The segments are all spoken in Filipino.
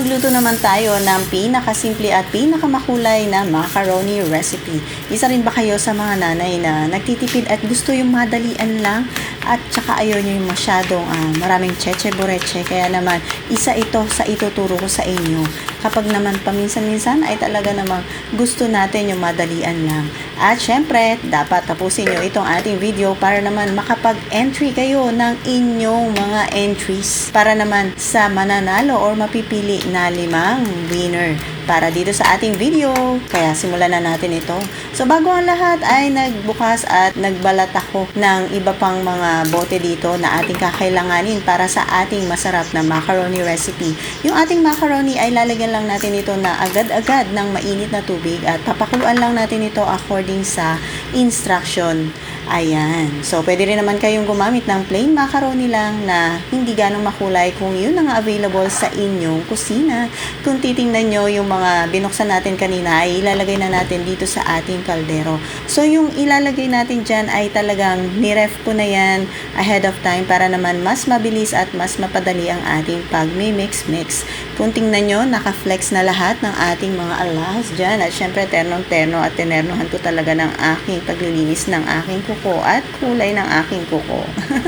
magluto naman tayo ng pinakasimple at pinakamakulay na macaroni recipe. Isa rin ba kayo sa mga nanay na nagtitipid at gusto yung madalian lang at tsaka ayaw nyo yung masyadong ah, maraming cheche boreche kaya naman isa ito sa ituturo ko sa inyo. Kapag naman paminsan-minsan ay talaga namang gusto natin yung madalian lang. At syempre, dapat tapusin nyo itong ating video para naman makapag-entry kayo ng inyong mga entries para naman sa mananalo or mapipili na limang winner para dito sa ating video. Kaya simulan na natin ito. So bago ang lahat ay nagbukas at nagbalat ako ng iba pang mga bote dito na ating kakailanganin para sa ating masarap na macaroni recipe. Yung ating macaroni ay lalagyan lang natin ito na agad-agad ng mainit na tubig at papakuluan lang natin ito according sa instruction. Ayan. So, pwede rin naman kayong gumamit ng plain macaroni lang na hindi ganong makulay kung yun ang available sa inyong kusina. Kung titingnan nyo yung mga binuksan natin kanina ay ilalagay na natin dito sa ating kaldero. So, yung ilalagay natin dyan ay talagang niref ko na yan ahead of time para naman mas mabilis at mas mapadali ang ating pag-mix-mix. Kung tingnan nyo, naka-flex na lahat ng ating mga alahas dyan. At syempre, ternong-terno at tenernohan ko talaga ng aking paglilinis ng aking kuko at kulay ng aking kuko.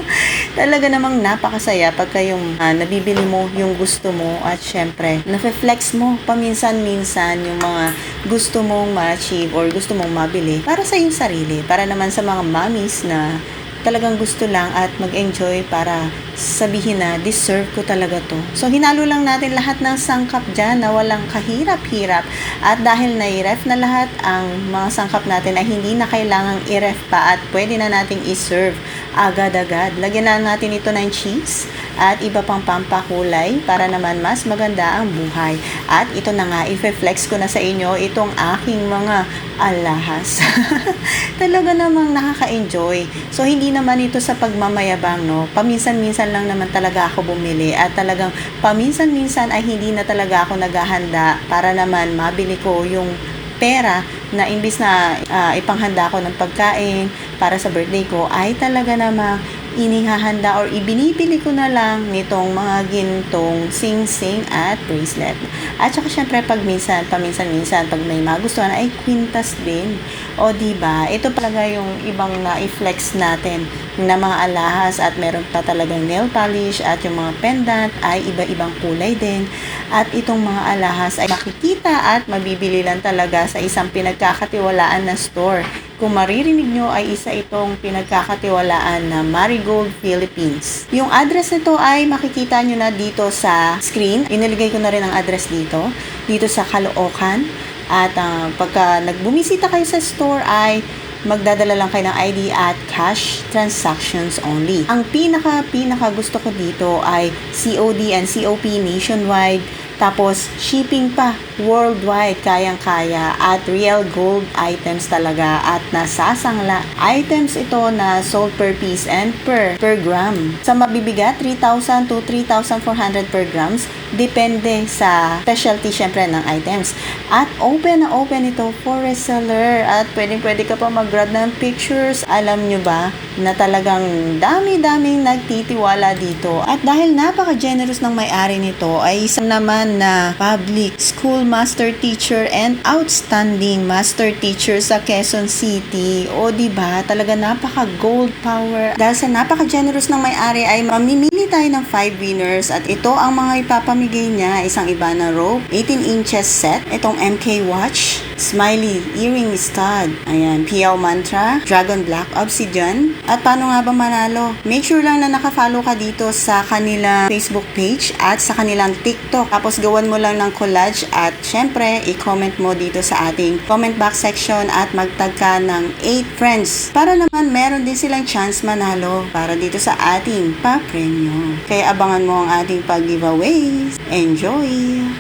talaga namang napakasaya pagka yung ah, nabibili mo yung gusto mo at syempre, nafe-flex mo paminsan-minsan yung mga gusto mong ma-achieve or gusto mong mabili para sa iyong sarili. Para naman sa mga mommies na talagang gusto lang at mag-enjoy para sabihin na deserve ko talaga to. So hinalo lang natin lahat ng sangkap dyan na walang kahirap-hirap at dahil na-ref na lahat ang mga sangkap natin ay hindi na kailangang i-ref pa at pwede na nating i-serve agad-agad. Lagyan na natin ito ng cheese at iba pang pampakulay para naman mas maganda ang buhay. At ito na nga, i-flex ko na sa inyo itong aking mga alahas. Talaga namang nakaka-enjoy. So, hindi naman ito sa pagmamayabang, no? Paminsan-minsan lang naman talaga ako bumili at talagang paminsan-minsan ay hindi na talaga ako naghahanda para naman mabili ko yung pera na imbis na ah, ipanghanda ko ng pagkain para sa birthday ko ay talaga namang inihahanda or ibinibili ko na lang nitong mga gintong sing-sing at bracelet. At saka syempre pag minsan, paminsan-minsan, pag may magustuhan ay quintas din. O di ba Ito talaga yung ibang na-flex natin na mga alahas at meron pa talagang nail polish at yung mga pendant ay iba-ibang kulay din. At itong mga alahas ay makikita at mabibili lang talaga sa isang pinagkakatiwalaan na store. Kung maririnig nyo ay isa itong pinagkakatiwalaan na Marigold Philippines. Yung address nito ay makikita nyo na dito sa screen. Iniligay ko na rin ang address dito. Dito sa Caloocan. At ah, pagka nagbumisita kayo sa store ay magdadala lang kayo ng ID at cash transactions only. Ang pinaka pinaka gusto ko dito ay COD and COP nationwide tapos, shipping pa, worldwide, kayang-kaya, at real gold items talaga, at nasasangla. Items ito na sold per piece and per, per gram. Sa mabibigat, 3,000 to 3,400 per grams, depende sa specialty syempre ng items. At open na open ito for reseller, at pwedeng-pwede ka pa mag-grab ng pictures. Alam nyo ba, na talagang dami-daming nagtitiwala dito. At dahil napaka-generous ng may-ari nito, ay isang naman na public school master teacher and outstanding master teacher sa Quezon City. O di ba talaga napaka gold power. Dahil sa napaka-generous ng may-ari ay mamimili tayo ng 5 winners at ito ang mga ipapamigay niya. Isang iba na rope, 18 inches set, itong MK watch, smiley earring stud, ayan, Piao mantra, dragon black obsidian. At paano nga ba manalo? Make sure lang na nakafollow ka dito sa kanilang Facebook page at sa kanilang TikTok. Tapos gawan mo lang ng collage at syempre, i-comment mo dito sa ating comment box section at magtag ka ng 8 friends para naman meron din silang chance manalo para dito sa ating pa-premyo. Kaya abangan mo ang ating pag-giveaways. Enjoy!